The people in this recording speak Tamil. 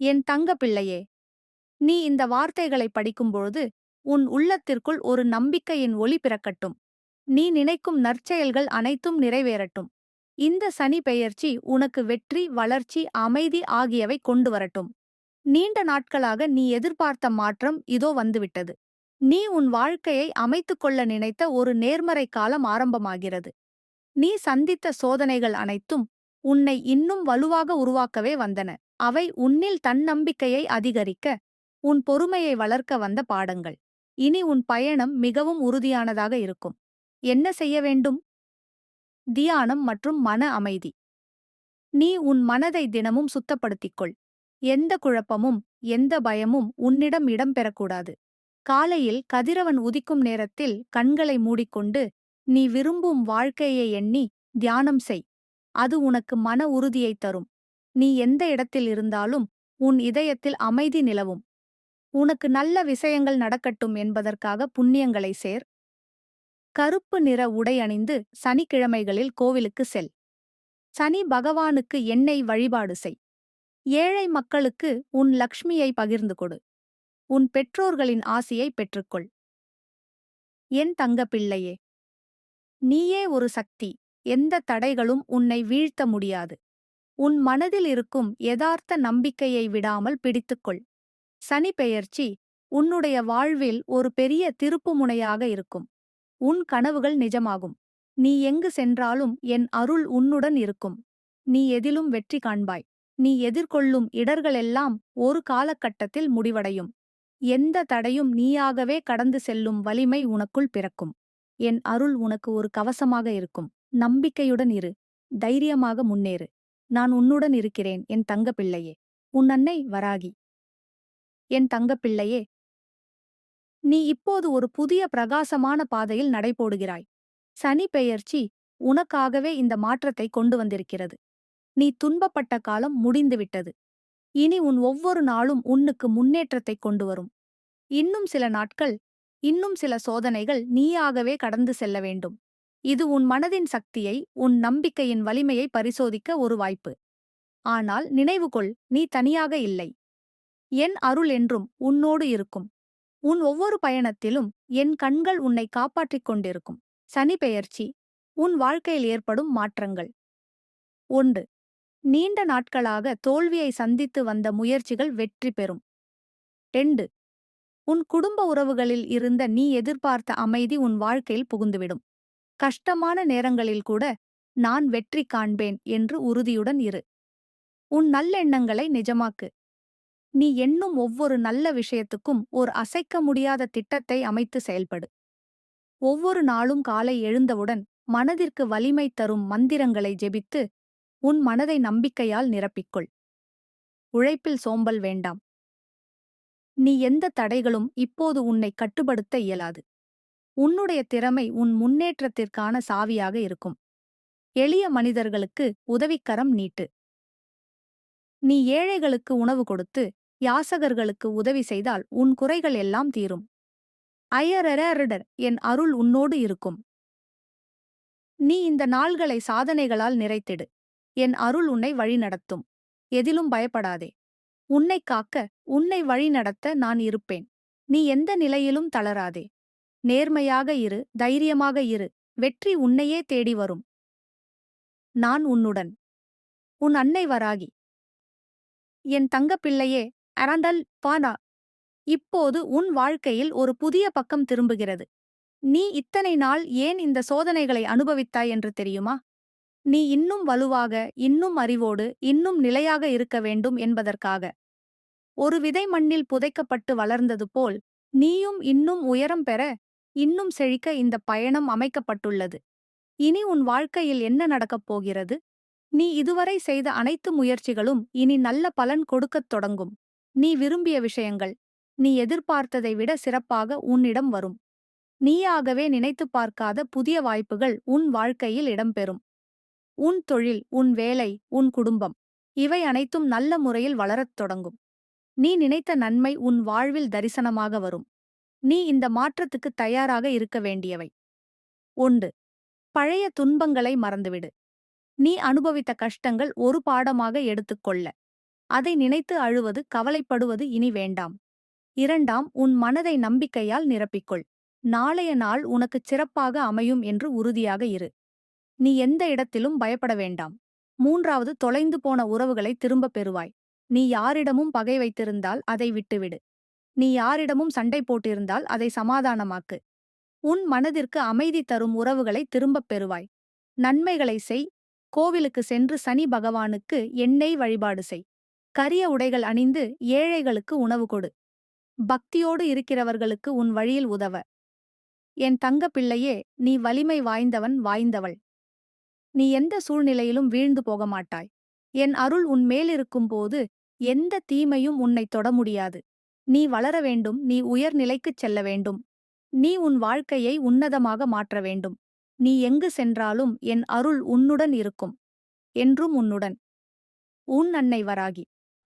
என் தங்க பிள்ளையே நீ இந்த வார்த்தைகளை படிக்கும்பொழுது உன் உள்ளத்திற்குள் ஒரு நம்பிக்கையின் ஒளி பிறக்கட்டும். நீ நினைக்கும் நற்செயல்கள் அனைத்தும் நிறைவேறட்டும். இந்த சனி பெயர்ச்சி உனக்கு வெற்றி வளர்ச்சி அமைதி ஆகியவை கொண்டு வரட்டும். நீண்ட நாட்களாக நீ எதிர்பார்த்த மாற்றம் இதோ வந்துவிட்டது. நீ உன் வாழ்க்கையை அமைத்துக்கொள்ள நினைத்த ஒரு நேர்மறை காலம் ஆரம்பமாகிறது. நீ சந்தித்த சோதனைகள் அனைத்தும் உன்னை இன்னும் வலுவாக உருவாக்கவே வந்தன. அவை உன்னில் தன்னம்பிக்கையை அதிகரிக்க உன் பொறுமையை வளர்க்க வந்த பாடங்கள். இனி உன் பயணம் மிகவும் உறுதியானதாக இருக்கும். என்ன செய்ய வேண்டும்? தியானம் மற்றும் மன அமைதி. நீ உன் மனதை தினமும் சுத்தப்படுத்திக்கொள். எந்த குழப்பமும் எந்த பயமும் உன்னிடம் இடம்பெறக்கூடாது காலையில் கதிரவன் உதிக்கும் நேரத்தில் கண்களை மூடிக்கொண்டு நீ விரும்பும் வாழ்க்கையை எண்ணி தியானம் செய். அது உனக்கு மன உறுதியைத் தரும். நீ எந்த இடத்தில் இருந்தாலும் உன் இதயத்தில் அமைதி நிலவும். உனக்கு நல்ல விஷயங்கள் நடக்கட்டும் என்பதற்காக புண்ணியங்களை சேர். கருப்பு நிற உடை அணிந்து சனிக்கிழமைகளில் கோவிலுக்கு செல். சனி பகவானுக்கு எண்ணெய் வழிபாடு செய். ஏழை மக்களுக்கு உன் லக்ஷ்மியை பகிர்ந்து கொடு. உன் பெற்றோர்களின் ஆசியை பெற்றுக்கொள். என் தங்க பிள்ளையே நீயே ஒரு சக்தி. எந்த தடைகளும் உன்னை வீழ்த்த முடியாது. உன் மனதில் இருக்கும் யதார்த்த நம்பிக்கையை விடாமல் பிடித்துக்கொள். சனி பெயர்ச்சி உன்னுடைய வாழ்வில் ஒரு பெரிய திருப்புமுனையாக இருக்கும். உன் கனவுகள் நிஜமாகும். நீ எங்கு சென்றாலும் என் அருள் உன்னுடன் இருக்கும். நீ எதிலும் வெற்றி காண்பாய். நீ எதிர்கொள்ளும் இடர்களெல்லாம் ஒரு காலகட்டத்தில் முடிவடையும். எந்த தடையும் நீயாகவே கடந்து செல்லும் வலிமை உனக்குள் பிறக்கும். என் அருள் உனக்கு ஒரு கவசமாக இருக்கும். நம்பிக்கையுடன் இரு. தைரியமாக முன்னேறு. நான் உன்னுடன் இருக்கிறேன் என் தங்க பிள்ளையே உன் அன்னை வராகி. என் தங்கப்பிள்ளையே. நீ இப்போது ஒரு புதிய பிரகாசமான பாதையில் நடைபோடுகிறாய். சனி பெயர்ச்சி உனக்காகவே இந்த மாற்றத்தை கொண்டு வந்திருக்கிறது. நீ துன்பப்பட்ட காலம் முடிந்துவிட்டது. இனி உன் ஒவ்வொரு நாளும் உன்னுக்கு முன்னேற்றத்தை கொண்டு வரும். இன்னும் சில நாட்கள் இன்னும் சில சோதனைகள் நீயாகவே கடந்து செல்ல வேண்டும். இது உன் மனதின் சக்தியை உன் நம்பிக்கையின் வலிமையை பரிசோதிக்க ஒரு வாய்ப்பு. ஆனால் நினைவுகொள் நீ தனியாக இல்லை. என் அருள் என்றும் உன்னோடு இருக்கும். உன் ஒவ்வொரு பயணத்திலும் என் கண்கள் உன்னை காப்பாற்றிக் கொண்டிருக்கும். சனி பெயர்ச்சி உன் வாழ்க்கையில் ஏற்படும் மாற்றங்கள். ஒன்று நீண்ட நாட்களாக தோல்வியை சந்தித்து வந்த முயற்சிகள் வெற்றி பெறும். ரெண்டு உன் குடும்ப உறவுகளில் இருந்த நீ எதிர்பார்த்த அமைதி உன் வாழ்க்கையில் புகுந்துவிடும். கஷ்டமான நேரங்களில் கூட நான் வெற்றி காண்பேன் என்று உறுதியுடன் இரு. உன் நல்லெண்ணங்களை நிஜமாக்கு. நீ எண்ணும் ஒவ்வொரு நல்ல விஷயத்துக்கும் ஒரு அசைக்க முடியாத திட்டத்தை அமைத்து செயல்படு. ஒவ்வொரு நாளும் காலை எழுந்தவுடன் மனதிற்கு வலிமை தரும் மந்திரங்களை ஜெபித்து உன் மனதை நம்பிக்கையால் நிரப்பிக்கொள். உழைப்பில் சோம்பல் வேண்டாம். நீ எந்த தடைகளும் இப்போது உன்னை கட்டுப்படுத்த இயலாது. உன்னுடைய திறமை உன் முன்னேற்றத்திற்கான சாவியாக இருக்கும். எளிய மனிதர்களுக்கு உதவிக்கரம் நீட்டு. நீ ஏழைகளுக்கு உணவு கொடுத்து யாசகர்களுக்கு உதவி செய்தால் உன் குறைகள் எல்லாம் தீரும். ஐயரரடர் என் அருள் உன்னோடு இருக்கும். நீ இந்த நாள்களை சாதனைகளால் நிறைத்திடு. என் அருள் உன்னை வழிநடத்தும். எதிலும் பயப்படாதே. உன்னை காக்க உன்னை வழிநடத்த நான் இருப்பேன். நீ எந்த நிலையிலும் தளராதே. நேர்மையாக இரு தைரியமாக இரு. வெற்றி உன்னையே தேடி வரும். நான் உன்னுடன். உன் அன்னை வராகி. என் தங்கப்பிள்ளையே அரண்டல் பானா. இப்போது உன் வாழ்க்கையில் ஒரு புதிய பக்கம் திரும்புகிறது. நீ இத்தனை நாள் ஏன் இந்த சோதனைகளை அனுபவித்தாய் என்று தெரியுமா? நீ இன்னும் வலுவாக இன்னும் அறிவோடு இன்னும் நிலையாக இருக்க வேண்டும் என்பதற்காக. ஒரு விதை மண்ணில் புதைக்கப்பட்டு வளர்ந்தது போல் நீயும் இன்னும் உயரம் பெற இன்னும் செழிக்க இந்த பயணம் அமைக்கப்பட்டுள்ளது. இனி உன் வாழ்க்கையில் என்ன நடக்கப் போகிறது? நீ இதுவரை செய்த அனைத்து முயற்சிகளும் இனி நல்ல பலன் கொடுக்கத் தொடங்கும். நீ விரும்பிய விஷயங்கள் நீ எதிர்பார்த்ததை விட சிறப்பாக உன்னிடம் வரும். நீயாகவே நினைத்துப் பார்க்காத புதிய வாய்ப்புகள் உன் வாழ்க்கையில் இடம்பெறும். உன் தொழில் உன் வேலை உன் குடும்பம் இவை அனைத்தும் நல்ல முறையில் வளரத் தொடங்கும். நீ நினைத்த நன்மை உன் வாழ்வில் தரிசனமாக வரும். நீ இந்த மாற்றத்துக்கு தயாராக இருக்க வேண்டியவை. ஒன்று பழைய துன்பங்களை மறந்துவிடு. நீ அனுபவித்த கஷ்டங்கள் ஒரு பாடமாக எடுத்துக்கொள்ள. அதை நினைத்து அழுவது கவலைப்படுவது இனி வேண்டாம். இரண்டாம் உன் மனதை நம்பிக்கையால் நிரப்பிக்கொள். நாளைய நாள் உனக்குச் சிறப்பாக அமையும் என்று உறுதியாக இரு. நீ எந்த இடத்திலும் பயப்பட வேண்டாம். மூன்றாவது தொலைந்து போன உறவுகளை திரும்பப் பெறுவாய். நீ யாரிடமும் பகை வைத்திருந்தால் அதை விட்டுவிடு. நீ யாரிடமும் சண்டை போட்டிருந்தால் அதை சமாதானமாக்கு. உன் மனதிற்கு அமைதி தரும் உறவுகளை திரும்பப் பெறுவாய். நன்மைகளை செய். கோவிலுக்கு சென்று சனி பகவானுக்கு எண்ணெய் வழிபாடு செய். கரிய உடைகள் அணிந்து ஏழைகளுக்கு உணவு கொடு. பக்தியோடு இருக்கிறவர்களுக்கு உன் வழியில் உதவ. என் தங்க பிள்ளையே நீ வலிமை வாய்ந்தவன் வாய்ந்தவள். நீ எந்த சூழ்நிலையிலும் வீழ்ந்து போக மாட்டாய் என் அருள் உன் மேலிருக்கும் போது எந்த தீமையும் உன்னை தொட முடியாது. நீ வளர வேண்டும் நீ உயர்நிலைக்குச் செல்ல வேண்டும். நீ உன் வாழ்க்கையை உன்னதமாக மாற்ற வேண்டும். நீ எங்கு சென்றாலும் என் அருள் உன்னுடன் இருக்கும். என்றும் உன்னுடன். உன் அன்னை வராகி